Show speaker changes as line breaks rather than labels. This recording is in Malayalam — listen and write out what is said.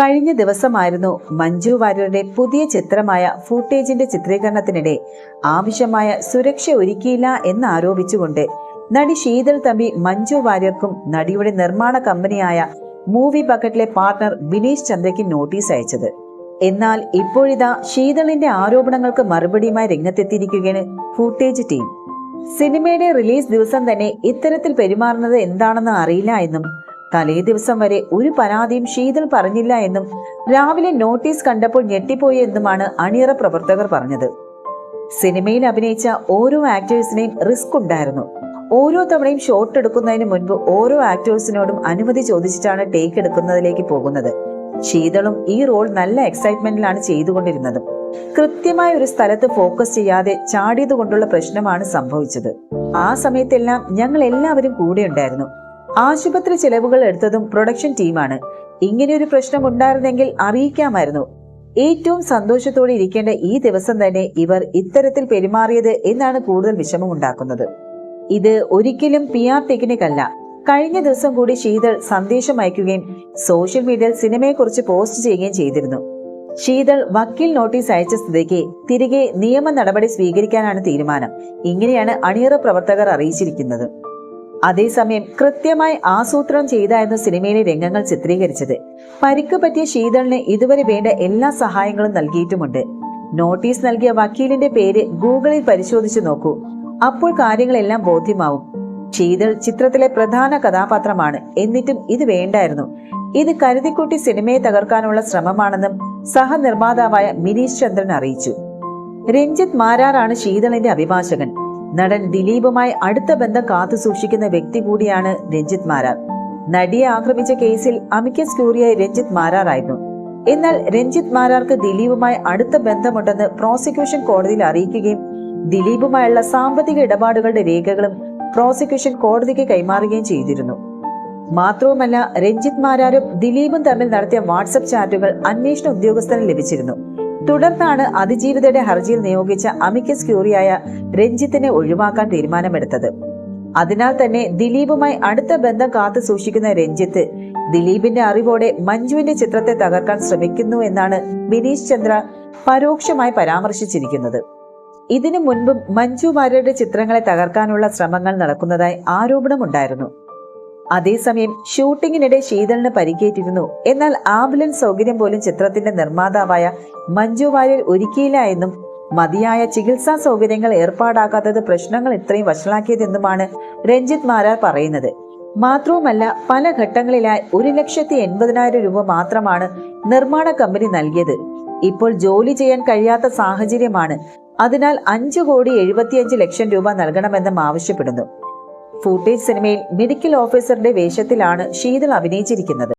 കഴിഞ്ഞ ദിവസമായിരുന്നു മഞ്ജു വാര്യരുടെ പുതിയ ചിത്രമായ ഫൂട്ടേജിന്റെ ചിത്രീകരണത്തിനിടെ ആവശ്യമായ സുരക്ഷ ഒരുക്കിയില്ല എന്നാരോപിച്ചുകൊണ്ട് നടി ശീതൽ തമ്പി മഞ്ജു വാര്യർക്കും നടിയുടെ നിർമ്മാണ കമ്പനിയായ മൂവി ബക്കറ്റിലെ പാർട്ണർ വിനീഷ് ചന്ദ്രയ്ക്ക് നോട്ടീസ് അയച്ചത്. എന്നാൽ ഇപ്പോഴിതാ ശീതളിന്റെ ആരോപണങ്ങൾക്ക് മറുപടിയുമായി രംഗത്തെത്തിയിരിക്കുകയാണ് ഫൂട്ടേജ് ടീം. സിനിമയുടെ റിലീസ് ദിവസം തന്നെ ഇത്തരത്തിൽ പെരുമാറുന്നത് എന്താണെന്ന് അറിയില്ല എന്നും തലേ ദിവസം വരെ ഒരു പരാതിയും ശീതൾ പറഞ്ഞില്ല എന്നും രാവിലെ നോട്ടീസ് കണ്ടപ്പോൾ ഞെട്ടിപ്പോയി എന്നുമാണ് അണിയറ പ്രവർത്തകർ പറഞ്ഞത്. സിനിമയിൽ അഭിനയിച്ച ഓരോ ആക്ടേഴ്സിനെയും റിസ്ക് ഉണ്ടായിരുന്നു. ഓരോ തവണയും ഷോട്ട് എടുക്കുന്നതിന് മുൻപ് ഓരോ ആക്ടേഴ്സിനോടും അനുമതി ചോദിച്ചിട്ടാണ് ടേക്ക് എടുക്കുന്നതിലേക്ക് പോകുന്നത്. ശീതളും ഈ റോൾ നല്ല എക്സൈറ്റ്മെന്റിലാണ് ചെയ്തുകൊണ്ടിരുന്നത്. കൃത്യമായ ഒരു സ്ഥലത്ത് ഫോക്കസ് ചെയ്യാതെ ചാടിയത് കൊണ്ടുള്ള പ്രശ്നമാണ് സംഭവിച്ചത്. ആ സമയത്തെല്ലാം ഞങ്ങൾ എല്ലാവരും കൂടെ ഉണ്ടായിരുന്നു ആശുപത്രി ചെലവുകൾ എടുത്തതും പ്രൊഡക്ഷൻ ടീമാണ്. ഇങ്ങനെയൊരു പ്രശ്നം ഉണ്ടായിരുന്നെങ്കിൽ അറിയിക്കാമായിരുന്നു. ഏറ്റവും സന്തോഷത്തോടെ ഇരിക്കേണ്ട ഈ ദിവസം തന്നെ ഇവർ ഇത്തരത്തിൽ പെരുമാറിയത് എന്നാണ് കൂടുതൽ വിഷമമുണ്ടാക്കുന്നത്. ഇത് ഒരിക്കലും പി ആർ ടെക്നിക് അല്ല കഴിഞ്ഞ ദിവസം കൂടി ശീതൾ സന്ദേശം അയക്കുകയും സോഷ്യൽ മീഡിയയിൽ സിനിമയെക്കുറിച്ച് പോസ്റ്റ് ചെയ്യുകയും ചെയ്തിരുന്നു. ശീതൾ വക്കീൽ നോട്ടീസ് അയച്ച സ്ഥിതിക്ക് തിരികെ നിയമ നടപടി സ്വീകരിക്കാനാണ് തീരുമാനം. ഇങ്ങനെയാണ് അണിയറ പ്രവർത്തകർ അറിയിച്ചിരിക്കുന്നത്. അതേസമയം കൃത്യമായി ആസൂത്രണം ചെയ്തായിരുന്നു സിനിമയിലെ രംഗങ്ങൾ ചിത്രീകരിച്ചത്. പരിക്ക് പറ്റിയ ശീതളിന് ഇതുവരെ വേണ്ട എല്ലാ സഹായങ്ങളും നൽകിയിട്ടുമുണ്ട്. നോട്ടീസ് നൽകിയ വക്കീലിന്റെ പേര് ഗൂഗിളിൽ പരിശോധിച്ചു നോക്കൂ. അപ്പോൾ കാര്യങ്ങളെല്ലാം ബോധ്യമാവും. ശീതൾ ചിത്രത്തിലെ പ്രധാന കഥാപാത്രമാണ്. എന്നിട്ടും ഇത് വേണ്ടായിരുന്നു. ഇത് കരുതിക്കുട്ടി സിനിമയെ തകർക്കാനുള്ള ശ്രമമാണെന്നും സഹനിർമ്മാതാവായ മിനീഷ് ചന്ദ്രൻ അറിയിച്ചു. രഞ്ജിത്ത് മാരാറാണ് ശീതളിന്റെ അഭിഭാഷകൻ. നടൻ ദിലീപുമായി അടുത്ത ബന്ധം കാത്തു സൂക്ഷിക്കുന്ന വ്യക്തി കൂടിയാണ് രഞ്ജിത്ത് മാരാർ. നടിയെ ആക്രമിച്ച കേസിൽ അമിക്കസ് ക്യൂറിയായി രഞ്ജിത്ത് മാരാറായിരുന്നു. എന്നാൽ രഞ്ജിത്ത് മാരാർക്ക് ദിലീപുമായി അടുത്ത ബന്ധമുണ്ടെന്ന് പ്രോസിക്യൂഷൻ കോടതിയിൽ അറിയിക്കുകയും ദിലീപുമായുള്ള സാമ്പത്തിക ഇടപാടുകളുടെ രേഖകളും പ്രോസിക്യൂഷൻ കോടതിക്ക് കൈമാറുകയും ചെയ്തിരുന്നു. മാത്രവുമല്ല രഞ്ജിത്ത് മാരാരും ദിലീപും തമ്മിൽ നടത്തിയ വാട്സപ്പ് ചാറ്റുകൾ അന്വേഷണ ഉദ്യോഗസ്ഥന് ലഭിച്ചിരുന്നു. തുടർന്നാണ് അതിജീവിതയുടെ ഹർജിയിൽ നിയോഗിച്ച അമിക്കസ് ക്യൂറിയായ രഞ്ജിത്തിനെ ഒഴിവാക്കാൻ തീരുമാനമെടുത്തത്. അതിനാൽ തന്നെ ദിലീപുമായി അടുത്ത ബന്ധം കാത്തു സൂക്ഷിക്കുന്ന രഞ്ജിത്ത് ദിലീപിന്റെ അറിവോടെ മഞ്ജുവിന്റെ ചിത്രത്തെ തകർക്കാൻ ശ്രമിക്കുന്നു എന്നാണ് ബിനീഷ് ചന്ദ്ര പരോക്ഷമായി പരാമർശിച്ചിരിക്കുന്നത്. ഇതിനു മുൻപും മഞ്ജു വാര്യരുടെ ചിത്രങ്ങളെ തകർക്കാനുള്ള ശ്രമങ്ങൾ നടക്കുന്നതായി ആരോപണമുണ്ടായിരുന്നു. അതേസമയം ഷൂട്ടിങ്ങിനിടെ ശീതളിന് പരിക്കേറ്റിരുന്നു. എന്നാൽ ആംബുലൻസ് സൗകര്യം പോലും ചിത്രത്തിന്റെ നിർമ്മാതാവായ മഞ്ജു വാര്യർ ഒരുക്കിയില്ല എന്നും മതിയായ ചികിത്സാ സൗകര്യങ്ങൾ ഏർപ്പാടാക്കാത്തത് പ്രശ്നങ്ങൾ ഇത്രയും വഷളാക്കിയതെന്നുമാണ് രഞ്ജിത് മാരാർ പറയുന്നത്. മാത്രവുമല്ല പല ഘട്ടങ്ങളിലായി ഒരു ലക്ഷത്തി എൺപതിനായിരം രൂപ മാത്രമാണ് നിർമ്മാണ കമ്പനി നൽകിയത്. ഇപ്പോൾ ജോലി ചെയ്യാൻ കഴിയാത്ത സാഹചര്യമാണ്. അതിനാൽ അഞ്ചു കോടി എഴുപത്തിയഞ്ച് ലക്ഷം രൂപ നൽകണമെന്നും ആവശ്യപ്പെടുന്നു. ഫൂട്ടേജ് സിനിമയിൽ മെഡിക്കൽ ഓഫീസറുടെ വേഷത്തിലാണ് ശീതൾ അഭിനയിച്ചിരിക്കുന്നത്.